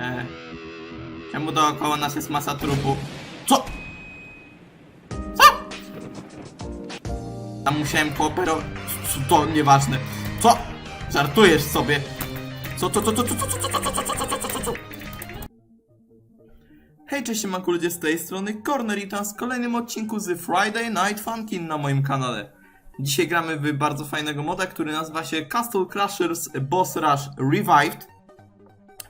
E, czemu dookoła nas jest masa trupu? Co? Co? Tam musiałem kooperować. Co, To nieważne. Co? Żartujesz sobie. Co, co, co, co, co, co, co, co, co, co, co, co, co, co, co? Hej, cześć, siemanku ludzie z tej strony Corner i tam z kolejnym odcinku z Friday Night Funkin na moim kanale. Dzisiaj gramy w bardzo fajnego moda, który nazywa się Castle Crushers Boss Rush Revived.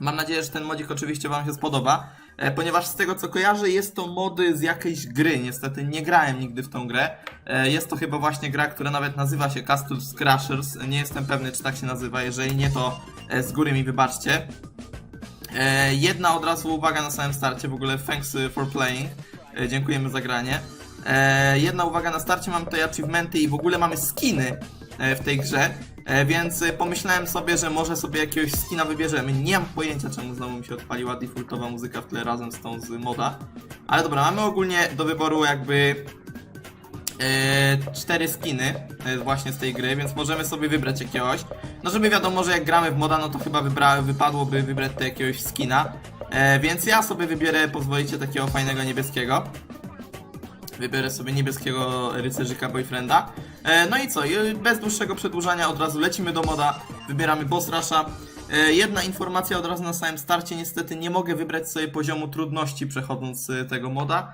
Mam nadzieję, że ten modzik oczywiście wam się spodoba, e, ponieważ z tego co kojarzę jest to mody z jakiejś gry. Niestety nie grałem nigdy w tą grę. E, Jest to chyba właśnie gra, która nawet nazywa się Castle Crushers. Nie jestem pewny, czy tak się nazywa. Jeżeli nie, to e, z góry mi wybaczcie. Jedna od razu uwaga na samym starcie, w ogóle thanks for playing. Dziękujemy za granie. Jedna uwaga na starcie, mamy tutaj achievementy i w ogóle mamy skiny w tej grze. E, więc y, pomyślałem sobie, że może sobie jakiegoś skina wybierzemy. Nie mam pojęcia czemu znowu mi się odpaliła defaultowa muzyka w tle razem z tą z moda. Ale dobra, mamy ogólnie do wyboru jakby e, cztery skiny e, właśnie z tej gry, więc możemy sobie wybrać jakiegoś. No żeby wiadomo, że jak gramy w moda, no to chyba wybra wypadłoby wybrać to jakiegoś skina. E, więc ja sobie wybiorę, pozwolicie, takiego fajnego niebieskiego. Wybiorę sobie niebieskiego rycerzyka boyfrienda. E, no i co, bez dłuższego przedłużania od razu lecimy do moda, wybieramy boss rusha. E, jedna informacja od razu na samym starcie, niestety nie mogę wybrać sobie poziomu trudności przechodząc e, tego moda.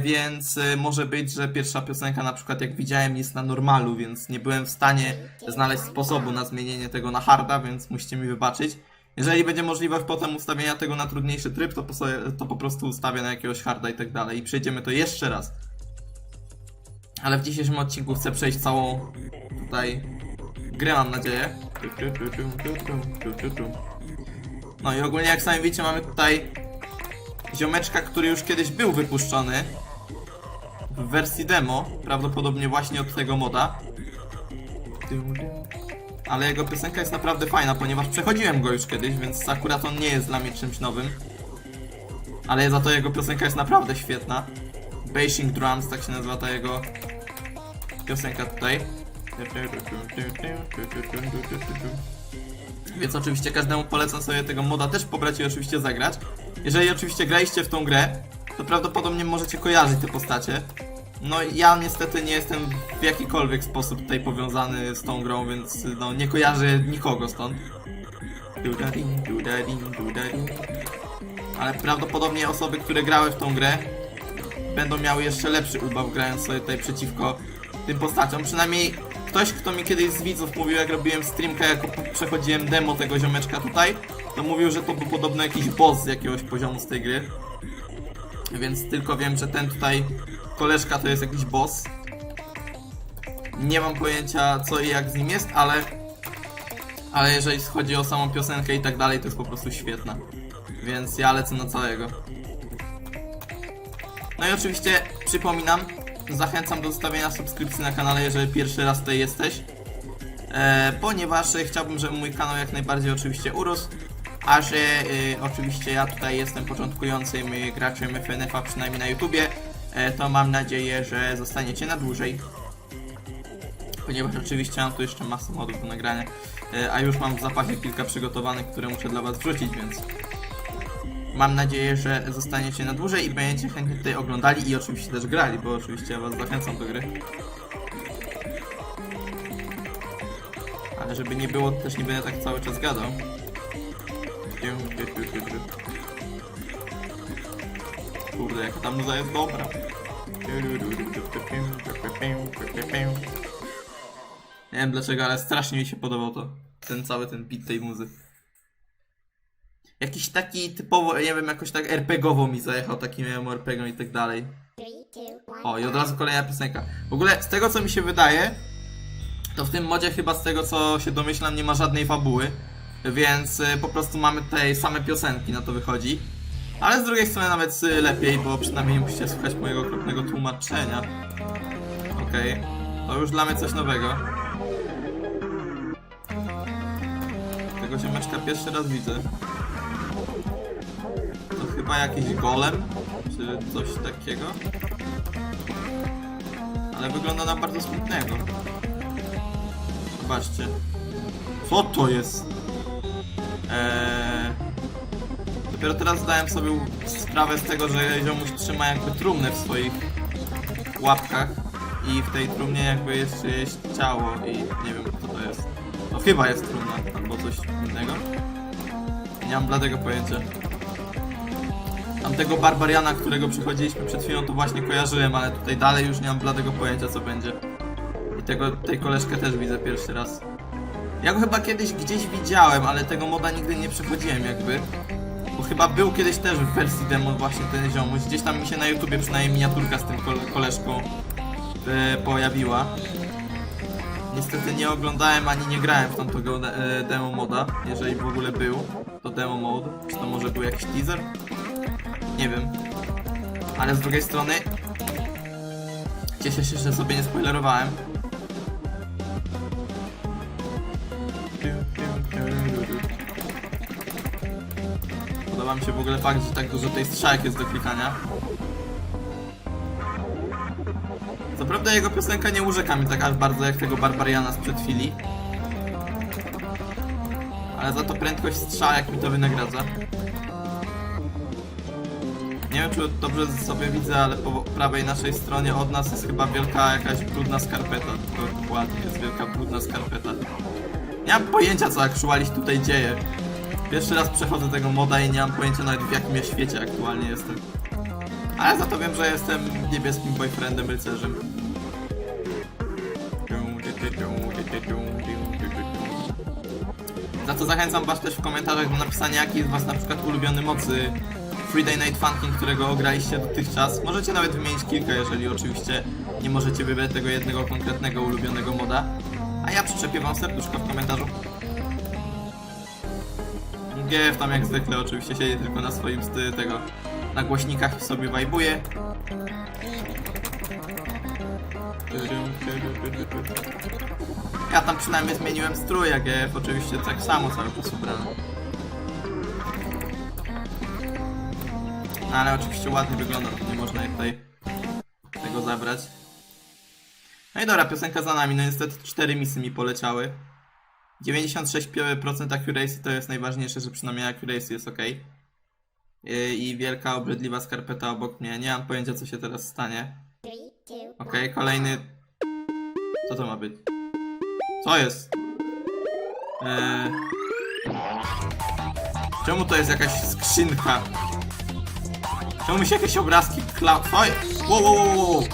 Więc może być, że pierwsza piosenka na przykład jak widziałem jest na normalu, więc nie byłem w stanie znaleźć sposobu na zmienienie tego na harda, więc musicie mi wybaczyć. Jeżeli będzie możliwość potem ustawienia tego na trudniejszy tryb, to po, sobie, to po prostu ustawię na jakiegoś harda i tak dalej i przejdziemy to jeszcze raz. Ale w dzisiejszym odcinku chcę przejść całą tutaj grę, mam nadzieję. No i ogólnie jak sami widzicie mamy tutaj ziomeczka, który już kiedyś był wypuszczony w wersji demo, prawdopodobnie właśnie od tego moda. Ale jego piosenka jest naprawdę fajna, ponieważ przechodziłem go już kiedyś, więc akurat on nie jest dla mnie czymś nowym. Ale za to jego piosenka jest naprawdę świetna. Bashing Drums, tak się nazywa ta jego piosenka tutaj. Więc oczywiście każdemu polecam sobie tego moda też pobrać i oczywiście zagrać. Jeżeli oczywiście graliście w tą grę, to prawdopodobnie możecie kojarzyć te postacie. No ja niestety nie jestem w jakikolwiek sposób tutaj powiązany z tą grą, więc no nie kojarzę nikogo stąd. Ale prawdopodobnie osoby, które grały w tą grę będą miały jeszcze lepszy ubaw grając sobie tutaj przeciwko tym postaciom. Przynajmniej ktoś, kto mi kiedyś z widzów mówił, jak robiłem streamkę, jak przechodziłem demo tego ziomeczka tutaj, to mówił, że to był podobno jakiś boss z jakiegoś poziomu z tej gry. Więc tylko wiem, że ten tutaj koleżka to jest jakiś boss. Nie mam pojęcia co i jak z nim jest, ale ale jeżeli chodzi o samą piosenkę i tak dalej, to jest po prostu świetna. Więc ja lecę na całego. No i oczywiście przypominam, zachęcam do zostawienia subskrypcji na kanale, jeżeli pierwszy raz tutaj jesteś. E, ponieważ chciałbym, żeby mój kanał jak najbardziej oczywiście urósł. A że e, oczywiście ja tutaj jestem początkującym graczem FNF-a, przynajmniej na YouTubie, e, to mam nadzieję, że zostaniecie na dłużej. Ponieważ oczywiście mam tu jeszcze masę modów do nagrania, e, a już mam w zapasie kilka przygotowanych, które muszę dla was wrzucić, więc Mam nadzieję, że zostaniecie na dłużej i będziecie chętnie tutaj oglądali i oczywiście też grali, bo oczywiście ja was zachęcam do gry. Ale żeby nie było, też nie będę tak cały czas gadał. Kurde, jaka ta muza jest dobra. Nie wiem dlaczego, ale strasznie mi się podobał to. Ten cały ten beat tej muzy jakiś taki typowo, nie wiem, jakoś tak RPGowo mi zajechał, taki miałem RPG i tak dalej. O, i od razu kolejna piosenka. W ogóle, z tego co mi się wydaje, to w tym modzie chyba z tego co się domyślam nie ma żadnej fabuły, więc y, po prostu mamy tutaj same piosenki, na to wychodzi. Ale z drugiej strony nawet y, lepiej, bo przynajmniej nie musicie słuchać mojego okropnego tłumaczenia. Okej, to już dla mnie coś nowego. Tego ziomeczka pierwszy raz widzę. To chyba jakiś golem, czy coś takiego. Ale wygląda na bardzo smutnego. Zobaczcie. Co to jest? Eee... Dopiero teraz zdałem sobie sprawę z tego, że ziomuś trzyma jakby trumnę w swoich łapkach i w tej trumnie jakby jest czyjeś ciało i nie wiem co to jest. No chyba jest trumna albo coś innego. Nie mam bladego pojęcia. Tamtego barbariana, którego przychodziliśmy przed chwilą, to właśnie kojarzyłem, ale tutaj dalej już nie mam bladego pojęcia co będzie. I tego, tej koleżkę też widzę pierwszy raz. Ja go chyba kiedyś gdzieś widziałem, ale tego moda nigdy nie przechodziłem jakby. Bo chyba był kiedyś też w wersji demo właśnie ten ziomuś. Gdzieś tam mi się na YouTubie przynajmniej miniaturka z tym kole koleżką e, pojawiła. Niestety nie oglądałem ani nie grałem w tamtego e, demo moda, jeżeli w ogóle był. To demo mode. Czy to może był jakiś teaser? Nie wiem. Ale z drugiej strony cieszę się, że sobie nie spoilerowałem. Podoba mi się w ogóle fakt, że tak dużo tej strzałek jest do klikania. Co prawda jego piosenka nie urzeka mnie tak aż bardzo jak tego Barbariana sprzed chwili. Ale za to prędkość strzałek mi to wynagradza. Nie wiem czy dobrze sobie widzę, ale po prawej naszej stronie od nas jest chyba wielka jakaś brudna skarpeta. To dokładnie jest wielka brudna skarpeta. Nie mam pojęcia co aktualnie tutaj dzieje. Pierwszy raz przechodzę tego moda i nie mam pojęcia nawet w jakim ja świecie aktualnie jestem. Ale za to wiem, że jestem niebieskim boyfriendem rycerzem. Za co zachęcam was też w komentarzach do napisania jaki jest was na przykład ulubiony mocy Friday Night Funkin', którego ograliście dotychczas. Możecie nawet wymienić kilka, jeżeli oczywiście nie możecie wybrać tego jednego konkretnego ulubionego moda. A ja przyczepię wam serduszko w komentarzu. GF tam jak zwykle oczywiście siedzi tylko na swoim sty tego na głośnikach i sobie wajbuje. Ja tam przynajmniej zmieniłem strój, a GF oczywiście tak samo cały czas ubrany. No, ale oczywiście ładnie wygląda, nie można tutaj tego zabrać. No i dobra, piosenka za nami, no niestety 4 misy mi poleciały. 96% accuracy to jest najważniejsze, że przynajmniej accuracy jest ok. I wielka obrzydliwa skarpeta obok mnie. Nie mam pojęcia co się teraz stanie. Ok, kolejny. Co to ma być? Co jest? Eee... Czemu to jest jakaś skrzynka? Czemu mi się jakieś obrazki kla... Oj! Wow, wow, wow, wow!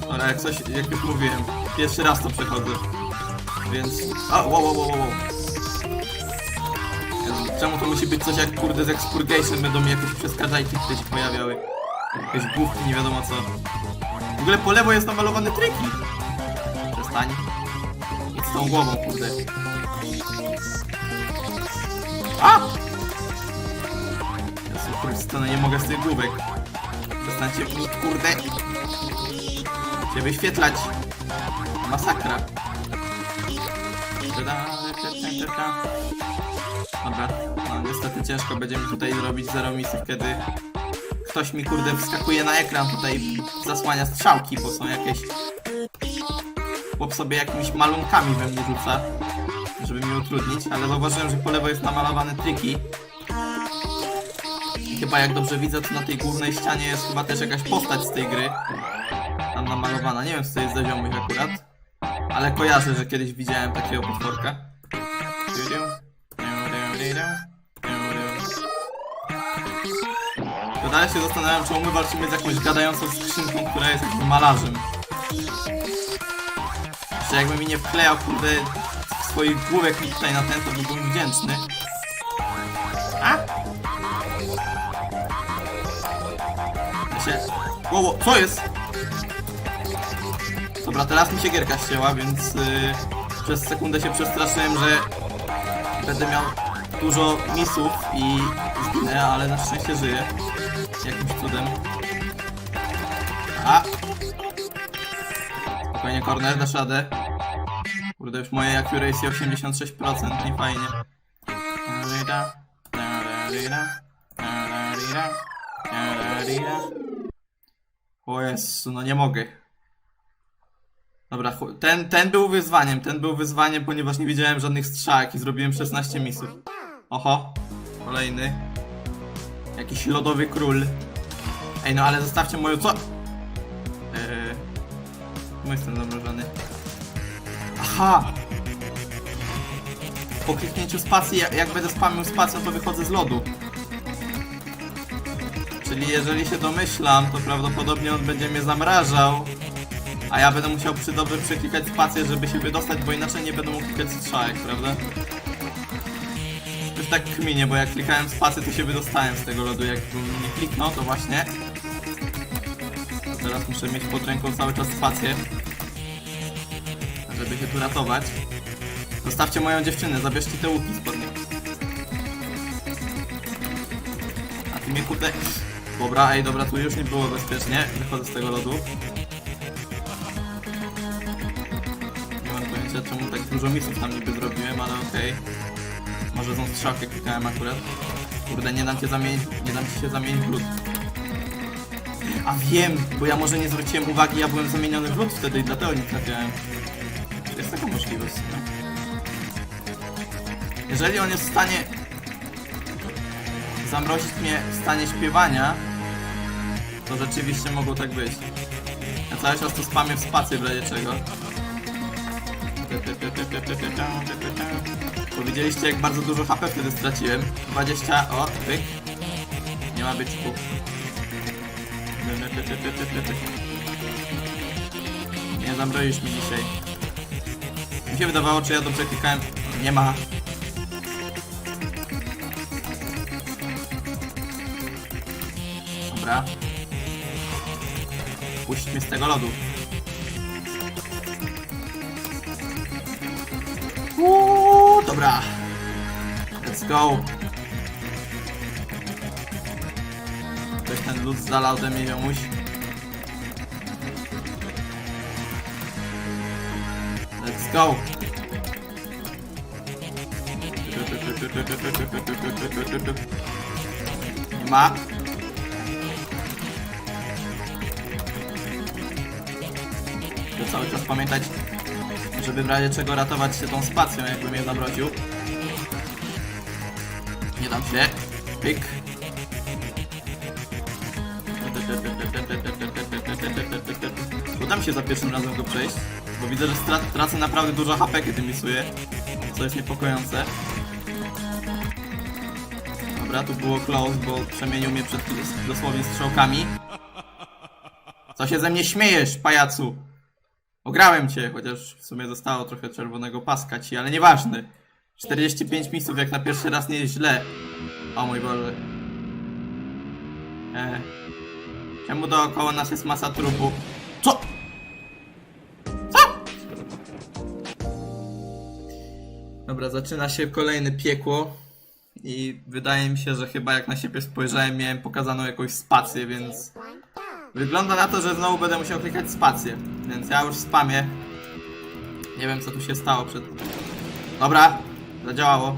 Dobra, jak coś, jak już mówiłem, pierwszy raz to przechodzę. Więc... A, wow, wow, wow, wow. Czemu to musi być coś jak kurde z Expurgation? Będą mi jakieś przeskadzajki tutaj się pojawiały. Jakieś główki, nie wiadomo co. W ogóle po lewo jest namalowane triki. Przestań. Z tą głową, kurde. A! Chryste, no nie mogę z tych główek. Przestańcie mi, kurde, się wyświetlać. Masakra. Dobra, no niestety ciężko będzie mi tutaj zrobić zero misów, kiedy ktoś mi kurde wskakuje na ekran tutaj zasłania strzałki, bo są jakieś... Chłop sobie jakimiś malunkami we mnie rzuca, żeby mi utrudnić, ale zauważyłem, że po lewo jest namalowane triki. Chyba jak dobrze widzę, to na tej głównej ścianie jest chyba też jakaś postać z tej gry. Tam namalowana, nie wiem co to jest za ziomuś akurat. Ale kojarzę, że kiedyś widziałem takiego potworka. To dalej się zastanawiam, czemu my walczymy z jakąś gadającą skrzynką, która jest jakimś malarzem. Jeszcze jakby mi nie wklejał, kurde, swoich główek mi tutaj na ten, to byłbym wdzięczny. Wow, wow, co jest? Dobra, teraz mi się gierka ścięła, więc yy, przez sekundę się przestraszyłem, że będę miał dużo misów i zginę, ale na szczęście żyję. Jakimś cudem. A! Spokojnie, corner, dasz radę. Kurde, już moje accuracy 86%, nie fajnie. O Jezu, no nie mogę. Dobra, ten, ten był wyzwaniem, ten był wyzwaniem, ponieważ nie widziałem żadnych strzałek i zrobiłem 16 misów. Oho, kolejny. Jakiś lodowy król. Ej, no ale zostawcie moją co? Eee... Czemu jestem zamrożony? Aha! Po kliknięciu spacji, jak, jak będę spamił spacją, to wychodzę z lodu. Czyli jeżeli się domyślam, to prawdopodobnie on będzie mnie zamrażał. A ja będę musiał przy dobrze przeklikać spację, żeby się wydostać, bo inaczej nie będę mógł klikać strzałek, prawda? Już tak kminie, bo jak klikałem spację, to się wydostałem z tego lodu. Jakbym nie kliknął, to właśnie. Teraz muszę mieć pod ręką cały czas spację. Żeby się tu ratować. Zostawcie moją dziewczynę, zabierzcie te łuki spod niej. A ty mnie kurde... Dobra, ej, dobra, tu już nie było bezpiecznie. Wychodzę z tego lodu. Nie mam pojęcia, czemu tak dużo misów tam niby zrobiłem, ale okej. Może tą strzałkę klikałem akurat. Kurde, nie dam cię zamienić, nie dam ci się zamienić w lód. A wiem, bo ja może nie zwróciłem uwagi, ja byłem zamieniony w lód wtedy i dlatego nie trafiałem. Jest taka możliwość, no. Jeżeli on jest w stanie zamrozić mnie w stanie śpiewania, to rzeczywiście mogło tak być. Ja cały czas tu spamię w spację w razie czego. Bo widzieliście jak bardzo dużo HP wtedy straciłem. 20, o, pyk. Nie ma byczków. Nie zamroisz mi dzisiaj. Mi się wydawało, czy ja dobrze klikałem. Nie ma. Dobra. Puść mnie z tego lodu. Uuu, dobra. Let's go. Ktoś ten lód z dala ode mnie ziomuś. Let's go. Nie ma. To cały czas pamiętać, żeby w razie czego ratować się tą spacją, jakby mnie zamroził. Nie dam się. Pyk. Uda mi się za pierwszym razem go przejść, bo widzę, że tracę naprawdę dużo HP, kiedy misuję, co jest niepokojące. Dobra, tu było close, bo przemienił mnie przed dosłownie strzałkami. Co się ze mnie śmiejesz, pajacu? Ograłem cię, chociaż w sumie zostało trochę czerwonego paska ci, ale nieważne. 45 misów jak na pierwszy raz nie jest źle. O mój Boże. E. Czemu dookoła nas jest masa trupu? Co? Co? Dobra, zaczyna się kolejne piekło. I wydaje mi się, że chyba jak na siebie spojrzałem, miałem pokazaną jakąś spację, więc... Wygląda na to, że znowu będę musiał klikać spację, więc ja już spamię. Nie wiem co tu się stało przed... Dobra, zadziałało.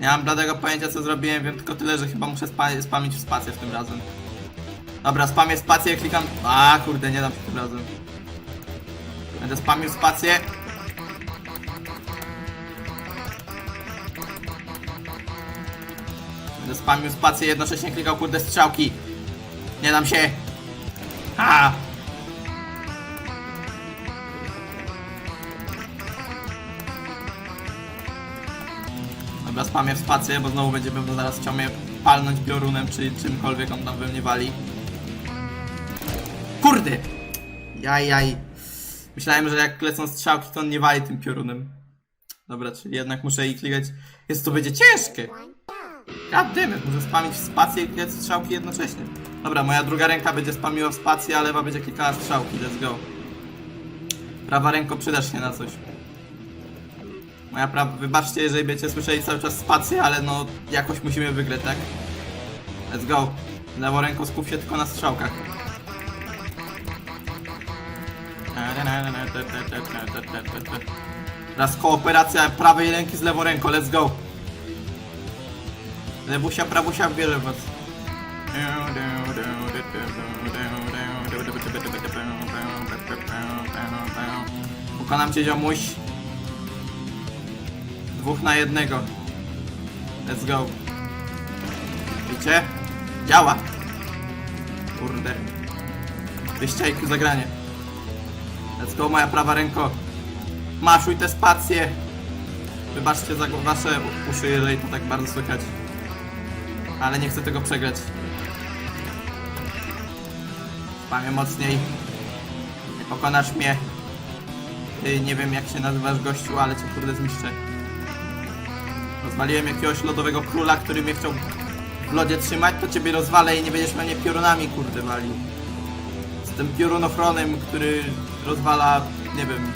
Nie mam bladego pojęcia co zrobiłem, wiem tylko tyle, że chyba muszę spa spamić w spację w tym razem. Dobra, spamię spację, klikam... A kurde, nie dam się tym razem. Będę spamił spację. Będę spamił spację, jednocześnie klikał kurde strzałki. Nie dam się. A! Dobra, spamię w spację, bo znowu będzie pewno zaraz chciał mnie palnąć piorunem, czy czymkolwiek on tam we mnie wali. Kurde! Jaj, jaj. Myślałem, że jak lecą strzałki, to on nie wali tym piorunem. Dobra, czyli jednak muszę i klikać. Jest to będzie ciężkie. Goddammit, muszę spamić spację i klikać strzałki jednocześnie. Dobra, moja druga ręka będzie spamiła w spację, a lewa będzie klikała strzałki, let's go. Prawa ręko przydasz się na coś. Moja prawa, wybaczcie, jeżeli będziecie słyszeli cały czas spację, ale no jakoś musimy wygrać, tak? Let's go. Lewą ręką skup się tylko na strzałkach. Teraz kooperacja prawej ręki z lewą ręką, let's go. Lewusia, prawusia, wierzę w was. Pokonam cię, ziomuś. Dwóch na jednego. Let's go. Widzicie? Działa. Kurde. Wyście IQ zagranie. Let's go, moja prawa ręko. Maszuj te spacje. Wybaczcie za wasze uszy, jeżeli to tak bardzo słychać. Ale nie chcę tego przegrać. Spamię mocniej. Nie pokonasz mnie. Ty nie wiem jak się nazywasz gościu, ale cię kurde zmiszczę. Rozwaliłem jakiegoś lodowego króla, który mnie chciał w lodzie trzymać, to ciebie rozwalę i nie będziesz mnie piorunami kurde walił. Jestem piorunochronem, który rozwala, nie wiem,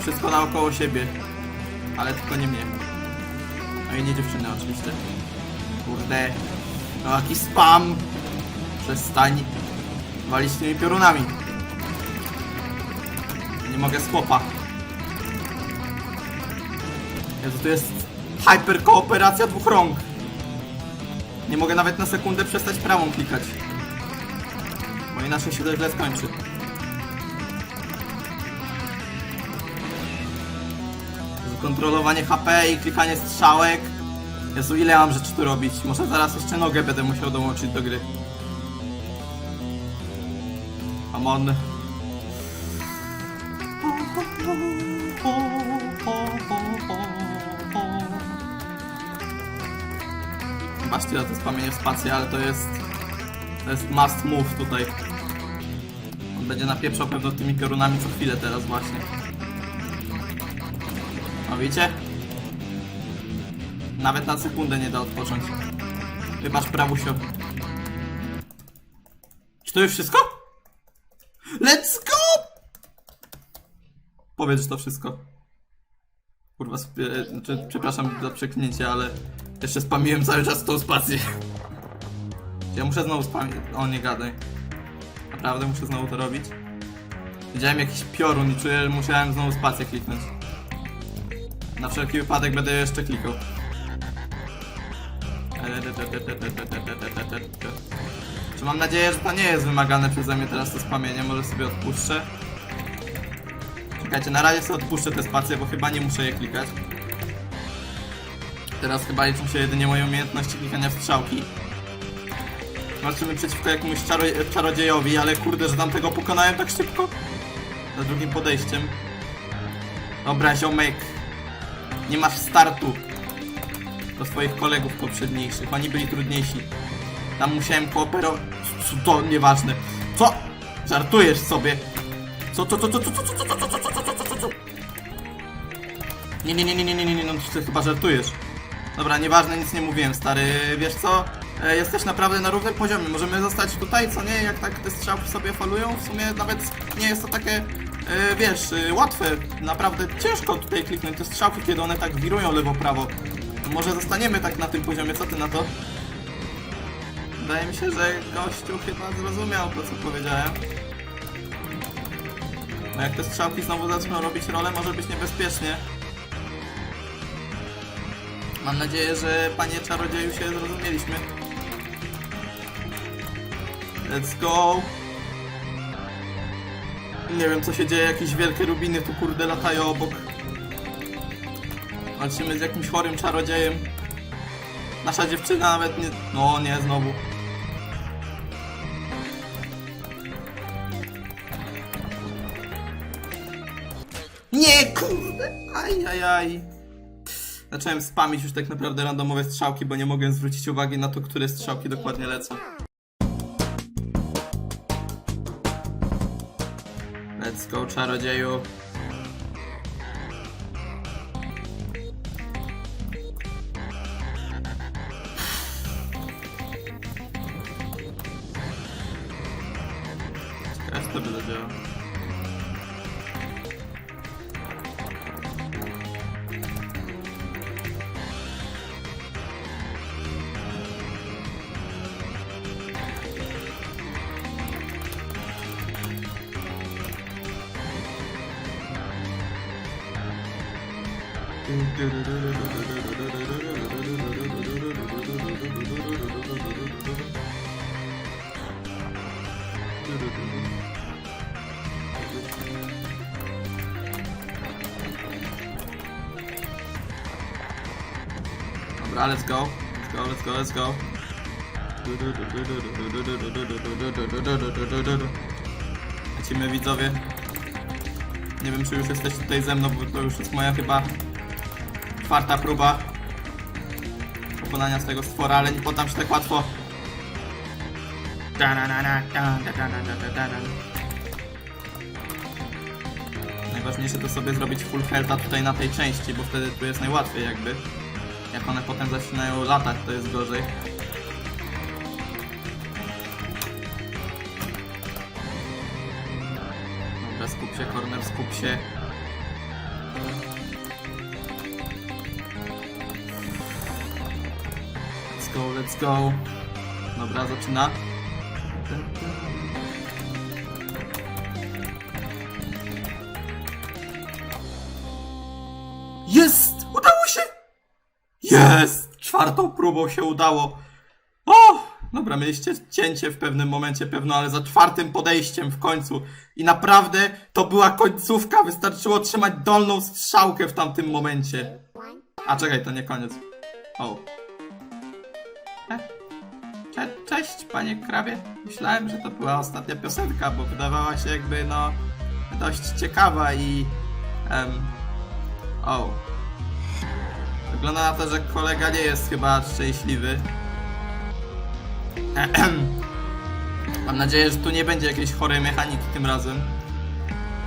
wszystko naokoło siebie. Ale tylko nie mnie. No i nie dziewczyny oczywiście. Kurde. No jaki spam! Przestań walić tymi piorunami. Nie mogę z. Jezu, to jest hyper kooperacja dwóch rąk. Nie mogę nawet na sekundę przestać prawą klikać. Bo inaczej się to źle skończy. Kontrolowanie HP i klikanie strzałek. Jezu, ile mam rzeczy tu robić? Może zaraz jeszcze nogę będę musiał dołączyć do gry. Come on. Zobaczcie, to jest pamięć spacji, ale to jest... To jest must move tutaj. On będzie napieprzał pewno tymi piorunami co chwilę teraz właśnie. No widzicie? Nawet na sekundę nie da odpocząć. Wybacz, prawusio. Czy to już wszystko? Let's go! Powiedz, to wszystko. Kurwa, spie- znaczy, przepraszam za przeknięcie, ale jeszcze spamiłem cały czas tą spację. Ja muszę znowu spamić. O, nie gadaj. Naprawdę muszę znowu to robić? Widziałem jakiś piorun i czuję, że musiałem znowu spację kliknąć. Na wszelki wypadek będę jeszcze klikał. Czy mam nadzieję, że to nie jest wymagane przeze mnie teraz to spamienie, może sobie odpuszczę. Czekajcie, na razie sobie odpuszczę te spacje, bo chyba nie muszę je klikać. Teraz chyba liczą się jedynie moje umiejętności klikania w strzałki. Walczymy przeciwko jakiemuś czaro czarodziejowi, ale kurde, że tam tego pokonałem tak szybko. Za drugim podejściem. Dobra, ziomek. Nie masz startu do swoich kolegów poprzedniejszych. Oni byli trudniejsi. Tam musiałem kooperować. To nieważne. Co? Żartujesz sobie. Co, co, co, co, co, co, co, co, co, co, co, co, co, co, co? Nie, nie, nie, nie, nie, nie, nie, nie, no ty chyba żartujesz. Dobra, nieważne, nic nie mówiłem, stary. Wiesz co? E, jesteś naprawdę na równym poziomie. Możemy zostać tutaj, co nie? Jak tak te strzałki sobie falują, w sumie nawet nie jest to takie, e, wiesz, e, łatwe. Naprawdę ciężko tutaj kliknąć te strzałki, kiedy one tak wirują lewo-prawo. Może zostaniemy tak na tym poziomie, co ty na to? Wydaje mi się, że gościu chyba zrozumiał to, co powiedziałem. No jak te strzałki znowu zaczną robić rolę, może być niebezpiecznie. Mam nadzieję, że panie czarodzieju się zrozumieliśmy. Let's go! Nie wiem co się dzieje, jakieś wielkie rubiny tu kurde latają obok. Walczymy z jakimś chorym czarodziejem. Nasza dziewczyna nawet nie... No nie, znowu. Kurde! Aj, aj, aj. Zacząłem spamić już tak naprawdę randomowe strzałki, bo nie mogłem zwrócić uwagi na to, które strzałki dokładnie lecą. Let's go, czarodzieju. Co to by zadziałało. Dobra, let's go. Let's go, let's go, let's go. Lecimy widzowie. Nie wiem, czy już jesteście tutaj ze mną, bo to już jest moja chyba czwarta próba pokonania tego stwora, ale nie poddam się tak łatwo. Najważniejsze to sobie zrobić full healtha tutaj na tej części, bo wtedy tu jest najłatwiej jakby. Jak one potem zaczynają latać, to jest gorzej. Dobra, skup się, corner, skup się. Let's go, let's go. Dobra, zaczyna. Próbą się udało. O! Dobra, mieliście cięcie w pewnym momencie pewno, ale za czwartym podejściem w końcu. I naprawdę to była końcówka. Wystarczyło trzymać dolną strzałkę w tamtym momencie. A czekaj, to nie koniec. O. E? Cze cześć, panie krawie. Myślałem, że to była ostatnia piosenka, bo wydawała się jakby, no, dość ciekawa i... em, o. Wygląda na to, że kolega nie jest chyba szczęśliwy. Mam nadzieję, że tu nie będzie jakiejś chorej mechaniki tym razem.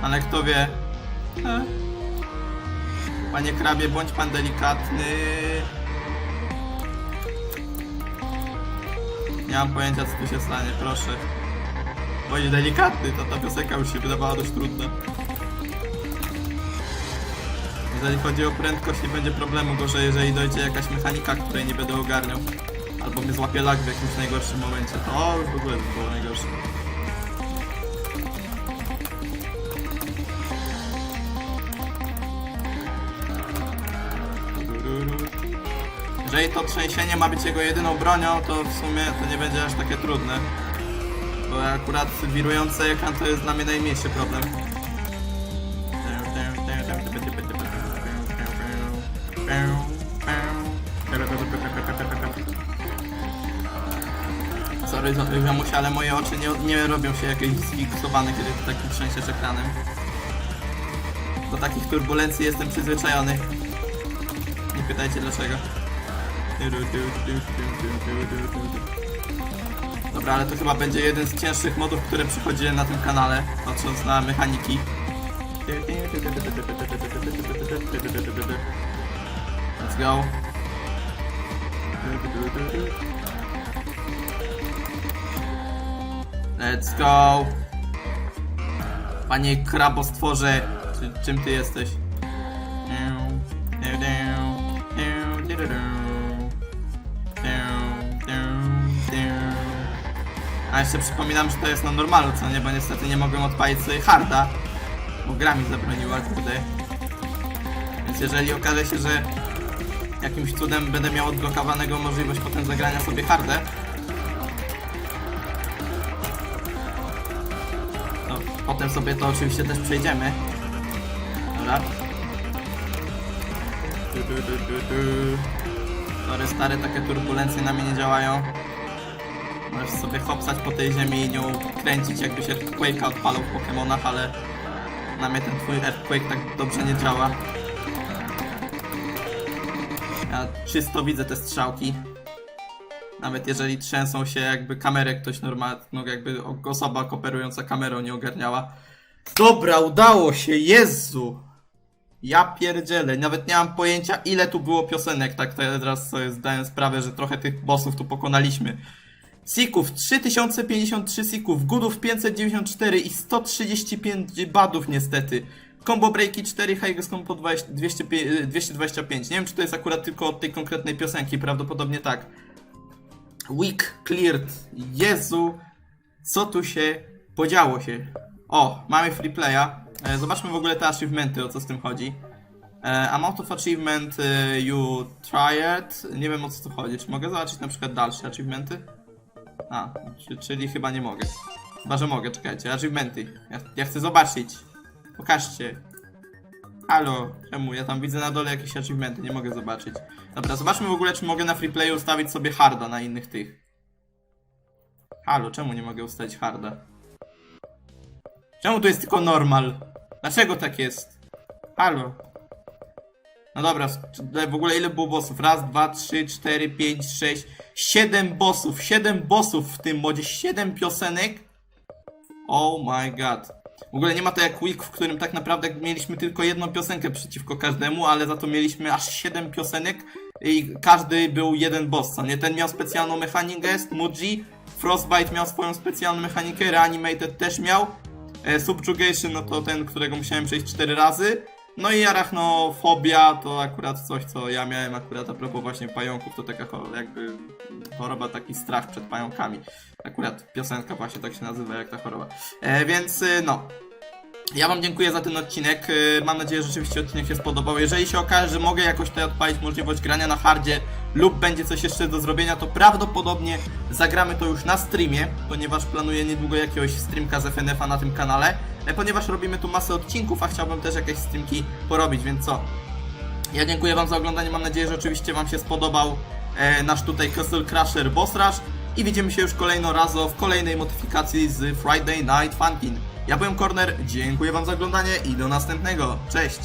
Ale kto wie. E. Panie krabie, bądź pan delikatny. Nie mam pojęcia, co tu się stanie, proszę. Bądź delikatny, to ta piosenka już się wydawała dość trudna. Jeżeli chodzi o prędkość, nie będzie problemu, gorzej jeżeli dojdzie jakaś mechanika, której nie będę ogarniał. Albo mnie złapie lag w jakimś najgorszym momencie. To już w ogóle by było najgorsze. Jeżeli to trzęsienie ma być jego jedyną bronią, to w sumie to nie będzie aż takie trudne. Bo akurat wirujący ekran to jest dla mnie najmniejszy problem. Sorry, ziomuś, ale moje oczy nie, nie robią się jakieś zfiksowane, kiedy taki trzęsiesz ekranem. Do takich turbulencji jestem przyzwyczajony. Nie pytajcie dlaczego. Dobra, ale to chyba będzie jeden z cięższych modów, które przychodziły na tym kanale, patrząc na mechaniki. Let's go. Let's go. Panie krabostworze, czy, czym ty jesteś? A jeszcze przypominam, że to jest na normalu, co nie, bo niestety nie mogłem odpalić sobie harda, bo gra mi zabroniła, kurde. Więc jeżeli okaże się, że jakimś cudem będę miał odblokowanego możliwość potem zagrania sobie hardę, to potem sobie to oczywiście też przejdziemy. Dobra. Sorry stary, takie turbulencje na mnie nie działają. Możesz sobie hopsać po tej ziemi i nią kręcić jakby się Earthquake'a odpalał w Pokémonach, ale na mnie ten twój Earthquake tak dobrze nie działa. Ja czysto widzę te strzałki. Nawet jeżeli trzęsą się, jakby kamerę ktoś normalnie, no jakby osoba kooperująca kamerą nie ogarniała. Dobra, udało się, Jezu! Ja pierdzielę, nawet nie mam pojęcia ile tu było piosenek, tak teraz sobie zdaję sprawę, że trochę tych bossów tu pokonaliśmy. Sików 3053 sików, Goodów 594 i 135 badów niestety. Combo breaki 4, Highest combo 20, 200, 225. Nie wiem czy to jest akurat tylko od tej konkretnej piosenki, prawdopodobnie tak. Week cleared. Jezu, co tu się podziało się. O, mamy free playa. E, Zobaczmy w ogóle te achievementy, o co z tym chodzi. E, amount of achievement e, you tried. Nie wiem o co tu chodzi. Czy mogę zobaczyć na przykład dalsze achievementy? A, czy- czyli chyba nie mogę. Chyba, że mogę, czekajcie. Achievementy. Ja, ja chcę zobaczyć. Pokażcie. Halo, czemu? Ja tam widzę na dole jakieś achievementy, nie mogę zobaczyć. Dobra, zobaczmy w ogóle, czy mogę na freeplayu ustawić sobie harda na innych tych. Halo, czemu nie mogę ustawić harda? Czemu tu jest tylko normal? Dlaczego tak jest? Halo. No dobra, w ogóle ile było bossów? Raz, dwa, trzy, cztery, pięć, sześć, siedem bossów, siedem bossów w tym modzie, siedem piosenek. Oh my god. W ogóle nie ma to jak Week, w którym tak naprawdę mieliśmy tylko jedną piosenkę przeciwko każdemu, ale za to mieliśmy aż siedem piosenek i każdy był jeden boss, co nie? Ten miał specjalną mechanikę, Smudgy, Frostbite miał swoją specjalną mechanikę, Reanimated też miał, e, Subjugation no to ten, którego musiałem przejść cztery razy, no i Arachnofobia to akurat coś, co ja miałem akurat a propos właśnie pająków, to taka jakby choroba, taki strach przed pająkami. Akurat piosenka właśnie tak się nazywa jak ta choroba. E, więc y, no. Ja wam dziękuję za ten odcinek. y, Mam nadzieję, że rzeczywiście odcinek się spodobał. Jeżeli się okaże, że mogę jakoś tutaj odpalić możliwość grania na hardzie lub będzie coś jeszcze do zrobienia, to prawdopodobnie zagramy to już na streamie, ponieważ planuję niedługo jakiegoś streamka z FNF-a na tym kanale, e, ponieważ robimy tu masę odcinków, a chciałbym też jakieś streamki porobić, więc co? Ja dziękuję Wam za oglądanie. Mam nadzieję, że oczywiście Wam się spodobał e, nasz tutaj Castle Crusher Boss Rush. I widzimy się już kolejno razo w kolejnej modyfikacji z Friday Night Funkin. Ja byłem Corner, dziękuję Wam za oglądanie i do następnego. Cześć!